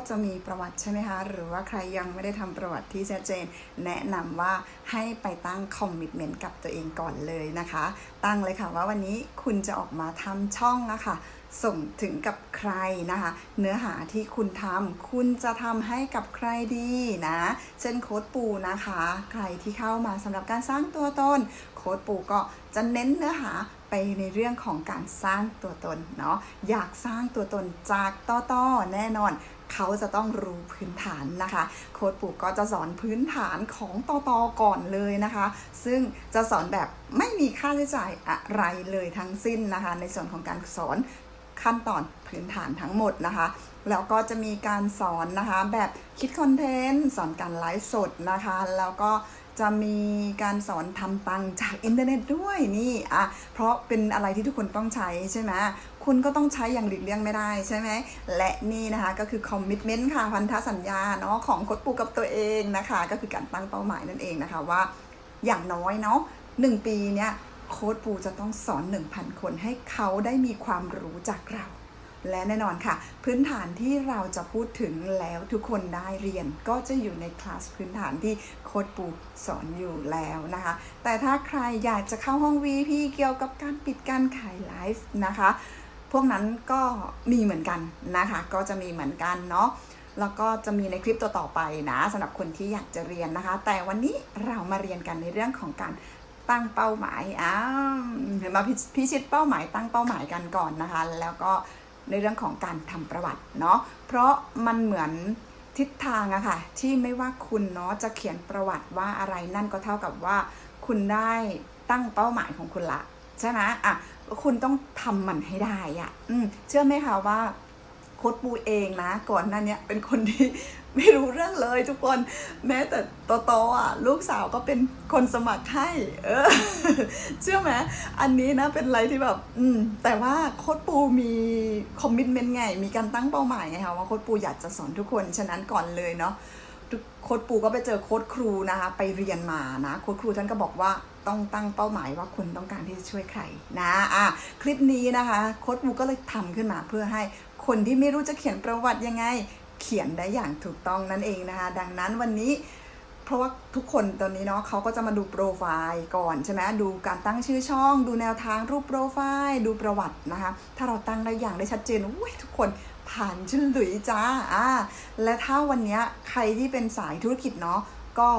ก็จะมีประวัติใช่ไหมคะ หรือว่าใครยังไม่ได้ทำประวัติที่ชัดเจน แนะนำว่าให้ไปตั้งคอมมิ t เมนต์กับตัวเองก่อนเลยนะคะ ตั้งเลยค่ะว่าวันนี้คุณจะออกมาทำช่องอะค่ะส่งถึงกับใครนะคะ เนื้อหาที่คุณทำคุณจะทำให้กับใครดีนะ เช่นโค้ดปูนะคะ ใครที่เข้ามาสำหรับการสร้างตัวตน โค้ดปูก็จะเน้นเนื้อหาไปในเรื่องของการสร้างตัวตนเนาะอยากสร้างตัวตนจากต้อต้อแน่นอน เขาจะต้องรู้พื้นฐานนะคะ โค้ดปู่ก็จะสอนพื้นฐานของตอตอก่อนเลยนะคะ ซึ่งจะสอนแบบไม่มีค่าใช้จ่ายอะไรเลยทั้งสิ้นนะคะ ในส่วนของการสอนขั้นตอนพื้นฐานทั้งหมดนะคะแล้วก็จะมีการสอนนะคะแบบคิดคอนเทนต์ สอนการไลฟ์สดนะคะ แล้วก็ จะมีการสอนทำตังค์จากอินเทอร์เน็ตด้วยนี่อะเพราะเป็นอะไรที่ทุกคนต้องใช้ใช่ไหมคุณก็ต้องใช้อย่างหลีกเลี่ยงไม่ได้ใช่ไหม และนี่นะคะก็คือคอมมิชเมนต์ค่ะพันธสัญญาเนาะของโค้ดปูกับตัวเองนะคะ ก็คือการตั้งเป้าหมายนั่นเองนะคะว่า อย่างน้อยเนาะหนึ่งปีเนี้ยโค้ดปูจะต้องสอน 1,000 คนให้เขาได้มีความรู้จากเรา และแน่นอนค่ะ พื้นฐานที่เราจะพูดถึงแล้วทุกคนได้เรียนก็จะอยู่ในคลาสพื้นฐานที่โค้ดปูสอนอยู่แล้วนะคะ แต่ถ้าใครอยากจะเข้าห้อง VP เกี่ยวกับการปิดการขายไลฟ์นะคะ พวกนั้นก็มีเหมือนกันนะคะ ก็จะมีเหมือนกันเนาะแล้วก็จะมีในคลิปตัวต่อไปนะสำหรับคนที่อยากจะเรียนนะคะ แต่วันนี้เรามาเรียนกันในเรื่องของการตั้งเป้าหมายอ้าวมาพิชิตเป้าหมายตั้งเป้าหมายกันก่อนนะคะ แล้วก็ ในเรื่องของการทำประวัติเนาะเพราะมันเหมือนทิศทางอะค่ะที่ไม่ว่าคุณเนาะจะเขียนประวัติว่าอะไรนั่นก็เท่ากับว่า คุณได้ตั้งเป้าหมายของคุณละใช่ไหมอะคุณต้องทำมันให้ได้อะอืมเชื่อไหมคะว่า โค้ดปูเองนะก่อนหน้าเนี้ยเป็นคนที่ไม่รู้เรื่องเลยทุกคนแม้แต่โตๆอะลูกสาวก็เป็นคนสมัครให้เออเชื่อไหมอันนี้นะเป็นอะไรที่แบบอืมแต่ว่าโค้ดปูมีคอมมิชเมนต์ไง มีการตั้งเป้าหมายไงคะว่าโค้ดปูอยากจะสอนทุกคนฉะนั้นก่อนเลยเนาะโค้ดปูก็ไปเจอโค้ดครูนะคะไปเรียนมานะโค้ดครูท่านก็บอกว่าต้องตั้งเป้าหมายว่าคุณต้องการที่จะช่วยใครนะอะคลิปนี้นะคะโค้ดปูก็เลยทำขึ้นมาเพื่อให้ คนที่ไม่รู้จะเขียนประวัติยังไง เขียนได้อย่างถูกต้องนั่นเองนะคะ ดังนั้นวันนี้เพราะว่าทุกคนตอนนี้เนาะเขาก็จะมาดูโปรไฟล์ก่อนใช่ไหมดูการตั้งชื่อช่อง ดูแนวทางรูปโปรไฟล์ ดูประวัตินะคะ ถ้าเราตั้งได้อย่างได้ชัดเจนอุ้ยทุกคนผ่านชื่อหลุยจ้าอ่าและถ้าวันนี้ใครที่เป็นสายธุรกิจเนาะก็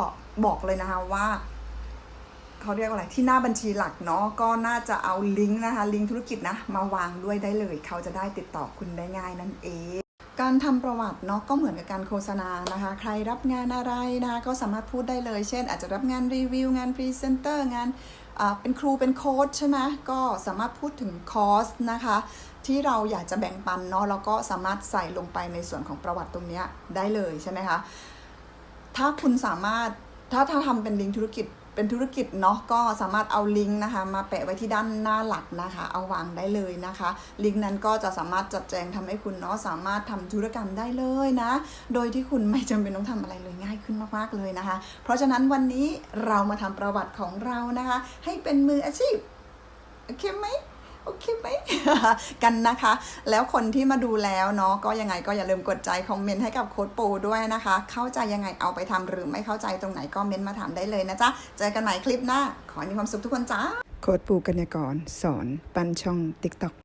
บอกเลยนะคะว่า เขาเรียกว่าอะไรที่หน้าบัญชีหลักเนาะก็น่าจะเอาลิงก์นะคะลิงก์ธุรกิจนะมาวางด้วยได้เลย เขาจะได้ติดต่อคุณได้ง่ายนั่นเองการทำประวัติเนาะก็เหมือนกับการโฆษณานะคะ ใครรับงานอะไรนะคะก็สามารถพูดได้เลย เช่น อาจจะรับงานรีวิว งานพรีเซนเตอร์งานเป็นครูเป็นโค้ชใช่ไหมก็สามารถพูดถึงคอร์สนะคะ ที่เราอยากจะแบ่งปันเนาะแล้วก็สามารถใส่ลงไปในส่วนของประวัติตรงนี้ได้เลยใช่ไหมคะถ้าคุณสามารถถ้าถ้าทำเป็นลิงก์ธุรกิจ เป็นธุรกิจเนาะก็สามารถเอาลิงก์นะคะ มาแปะไว้ที่ด้านหน้าหลักนะคะ เอาวางได้เลยนะคะ ลิงก์นั้นก็จะสามารถจัดแจงทำให้คุณเนาะสามารถทำธุรกรรมได้เลยนะ โดยที่คุณไม่จำเป็นต้องทำอะไรเลยง่ายขึ้นมากๆเลยนะคะ เพราะฉะนั้นวันนี้เรามาทำประวัติของเรานะคะ ให้เป็นมืออาชีพโอเคไหม โอเคไหมกันนะคะ แล้วคนที่มาดูแล้วเนาะก็ยังไงก็อย่าลืมกดใจคอมเมนต์ให้กับโค้ดปูด้วยนะคะ เข้าใจยังไงเอาไปทำหรือไม่เข้าใจตรงไหนก็เมนต์มาถามได้เลยนะจ๊ะ เจอกันใหม่คลิปหน้า ขอให้มีความสุขทุกคนจ้าโค้ดปูกัญญากรสอน ปันช่องติ๊กต็อก